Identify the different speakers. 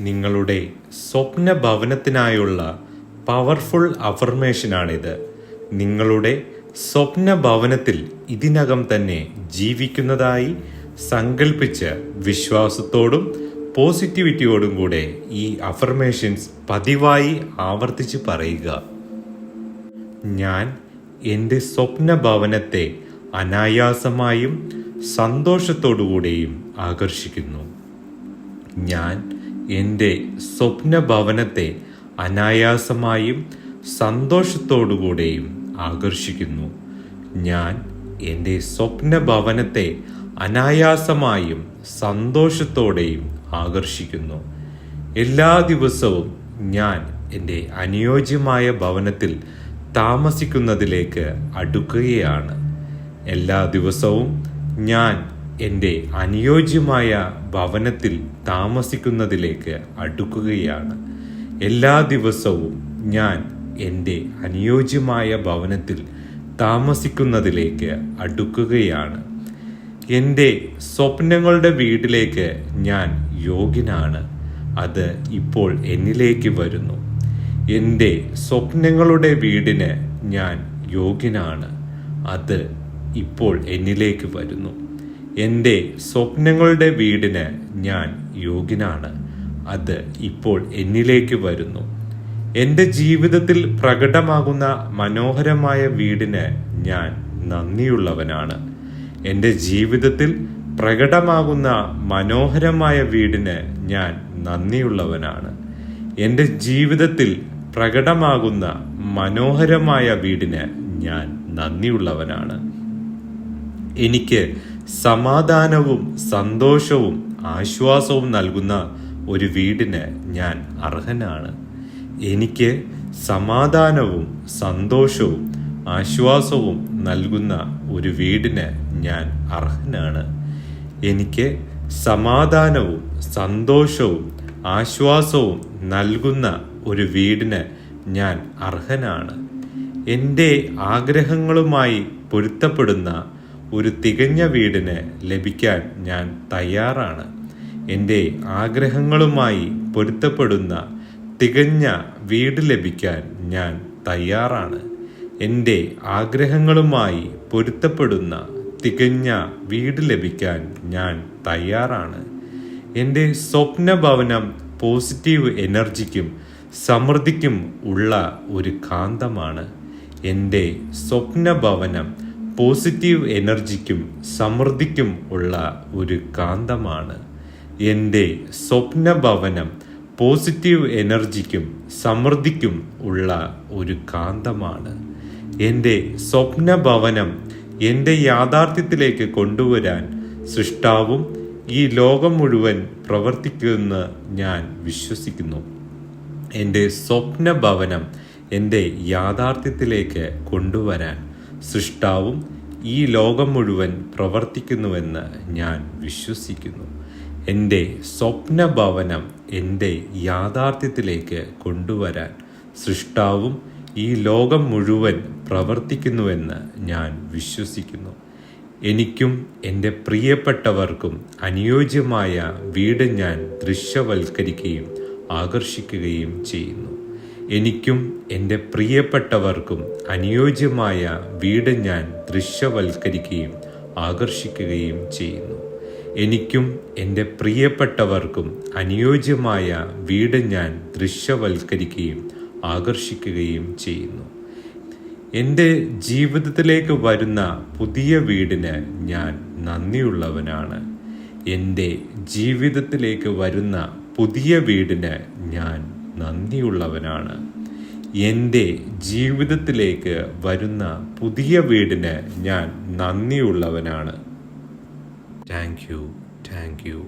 Speaker 1: നിങ്ങളുടെ സ്വപ്ന ഭവനത്തിനായുള്ള പവർഫുൾ അഫർമേഷനാണിത് നിങ്ങളുടെ സ്വപ്ന ഭവനത്തിൽ ഇതിനകം തന്നെ ജീവിക്കുന്നതായി സങ്കല്പിച്ച് വിശ്വാസത്തോടും പോസിറ്റിവിറ്റിയോടും കൂടെ ഈ അഫർമേഷൻസ് പതിവായി ആവർത്തിച്ച് പറയുക. ഞാൻ എന്റെ സ്വപ്ന ഭവനത്തെ അനായാസമായും സന്തോഷത്തോടുകൂടെയും ആകർഷിക്കുന്നു. ഞാൻ എന്റെ സ്വപ്നഭവനത്തെ അനായാസമായും സന്തോഷത്തോടുകൂടെയും ആകർഷിക്കുന്നു. ഞാൻ എന്റെ സ്വപ്നഭവനത്തെ അനായാസമായും സന്തോഷത്തോടെയും ആകർഷിക്കുന്നു. എല്ലാ ദിവസവും ഞാൻ എന്റെ അനുയോജ്യമായ ഭവനത്തിൽ താമസിക്കുന്നതിലേക്ക് അടുക്കുകയാണ്. എല്ലാ ദിവസവും ഞാൻ എന്റെ അനുയോജ്യമായ ഭവനത്തിൽ താമസിക്കുന്നതിലേക്ക് അടുക്കുകയാണ്. എല്ലാ ദിവസവും ഞാൻ എന്റെ അനുയോജ്യമായ ഭവനത്തിൽ താമസിക്കുന്നതിലേക്ക് അടുക്കുകയാണ്. എന്റെ സ്വപ്നങ്ങളുടെ വീട്ടിലേക്ക് ഞാൻ യോഗ്യനാണ്. അത് ഇപ്പോൾ എന്നിലേക്ക് വരുന്നു. എന്റെ സ്വപ്നങ്ങളുടെ വീടിന് ഞാൻ യോഗ്യനാണ്. അത് ഇപ്പോൾ എന്നിലേക്ക് വരുന്നു. എന്റെ സ്വപ്നങ്ങളുടെ വീടിന് ഞാൻ യോഗ്യനാണ്. അത് ഇപ്പോൾ എന്നിലേക്ക് വരുന്നു. എന്റെ ജീവിതത്തിൽ പ്രകടമാകുന്ന മനോഹരമായ വീടിന് ഞാൻ നന്ദിയുള്ളവനാണ്. എന്റെ ജീവിതത്തിൽ പ്രകടമാകുന്ന മനോഹരമായ വീടിന് ഞാൻ നന്ദിയുള്ളവനാണ്. എന്റെ ജീവിതത്തിൽ പ്രകടമാകുന്ന മനോഹരമായ വീടിന് ഞാൻ നന്ദിയുള്ളവനാണ്. എനിക്ക് സമാധാനവും സന്തോഷവും ആശ്വാസവും നൽകുന്ന ഒരു വീടിന് ഞാൻ അർഹനാണ്. എനിക്ക് സമാധാനവും സന്തോഷവും ആശ്വാസവും നൽകുന്ന ഒരു വീടിന് ഞാൻ അർഹനാണ്. എനിക്ക് സമാധാനവും സന്തോഷവും ആശ്വാസവും നൽകുന്ന ഒരു വീടിന് ഞാൻ അർഹനാണ്. എന്റെ ആഗ്രഹങ്ങളുമായി പൊരുത്തപ്പെടുന്ന ഒരു തികഞ്ഞ വീടിന് ലഭിക്കാൻ ഞാൻ തയ്യാറാണ്. എന്റെ ആഗ്രഹങ്ങളുമായി പൊരുത്തപ്പെടുന്ന തികഞ്ഞ വീട് ലഭിക്കാൻ ഞാൻ തയ്യാറാണ്. എന്റെ ആഗ്രഹങ്ങളുമായി പൊരുത്തപ്പെടുന്ന തികഞ്ഞ വീട് ലഭിക്കാൻ ഞാൻ തയ്യാറാണ്. എന്റെ സ്വപ്ന ഭവനം പോസിറ്റീവ് എനർജിക്കും സമൃദ്ധിക്കും ഉള്ള ഒരു കാന്തമാണ്. എന്റെ സ്വപ്ന ഭവനം പോസിറ്റീവ് എനർജിക്കും സമൃദ്ധിക്കും ഉള്ള ഒരു കാന്തമാണ്. എന്റെ സ്വപ്നഭവനം പോസിറ്റീവ് എനർജിക്കും സമൃദ്ധിക്കും ഉള്ള ഒരു കാന്തമാണ്. എന്റെ സ്വപ്നഭവനം എന്റെ യാഥാർത്ഥ്യത്തിലേക്ക് കൊണ്ടുവരാൻ സൃഷ്ടാവും ഈ ലോകം മുഴുവൻ പ്രവർത്തിക്കുമെന്ന് ഞാൻ വിശ്വസിക്കുന്നു. എന്റെ സ്വപ്നഭവനം എന്റെ യാഥാർത്ഥ്യത്തിലേക്ക് കൊണ്ടുവരാൻ സൃഷ്ടാവും ഈ ലോകം മുഴുവൻ പ്രവർത്തിക്കുന്നുവെന്ന് ഞാൻ വിശ്വസിക്കുന്നു. എന്റെ സ്വപ്നഭവനം എന്റെ യാഥാർത്ഥ്യത്തിലേക്ക് കൊണ്ടുവരാൻ സൃഷ്ടാവും ഈ ലോകം മുഴുവൻ പ്രവർത്തിക്കുന്നുവെന്ന് ഞാൻ വിശ്വസിക്കുന്നു. എനിക്കും എന്റെ പ്രിയപ്പെട്ടവർക്കും അനുയോജ്യമായ വീട് ഞാൻ ദൃശ്യവൽക്കരിക്കുകയും ആകർഷിക്കുകയും ചെയ്യുന്നു. എനിക്കും എന്റെ പ്രിയപ്പെട്ടവർക്കും അനുയോജ്യമായ വീട് ഞാൻ ദൃശ്യവൽക്കരിക്കുകയും ആകർഷിക്കുകയും ചെയ്യുന്നു. എനിക്കും എന്റെ പ്രിയപ്പെട്ടവർക്കും അനുയോജ്യമായ വീട് ഞാൻ ദൃശ്യവൽക്കരിക്കുകയും ആകർഷിക്കുകയും ചെയ്യുന്നു. എന്റെ ജീവിതത്തിലേക്ക് വരുന്ന പുതിയ വീടിന് ഞാൻ നന്ദിയുള്ളവനാണ്. എന്റെ ജീവിതത്തിലേക്ക് വരുന്ന പുതിയ വീടിന് ഞാൻ നന്ദിയുള്ളവനാണ്. എന്റെ ജീവിതത്തിലേക്ക് വരുന്ന പുതിയ വീടിന് ഞാൻ നന്ദിയുള്ളവനാണ്. Thank you thank you.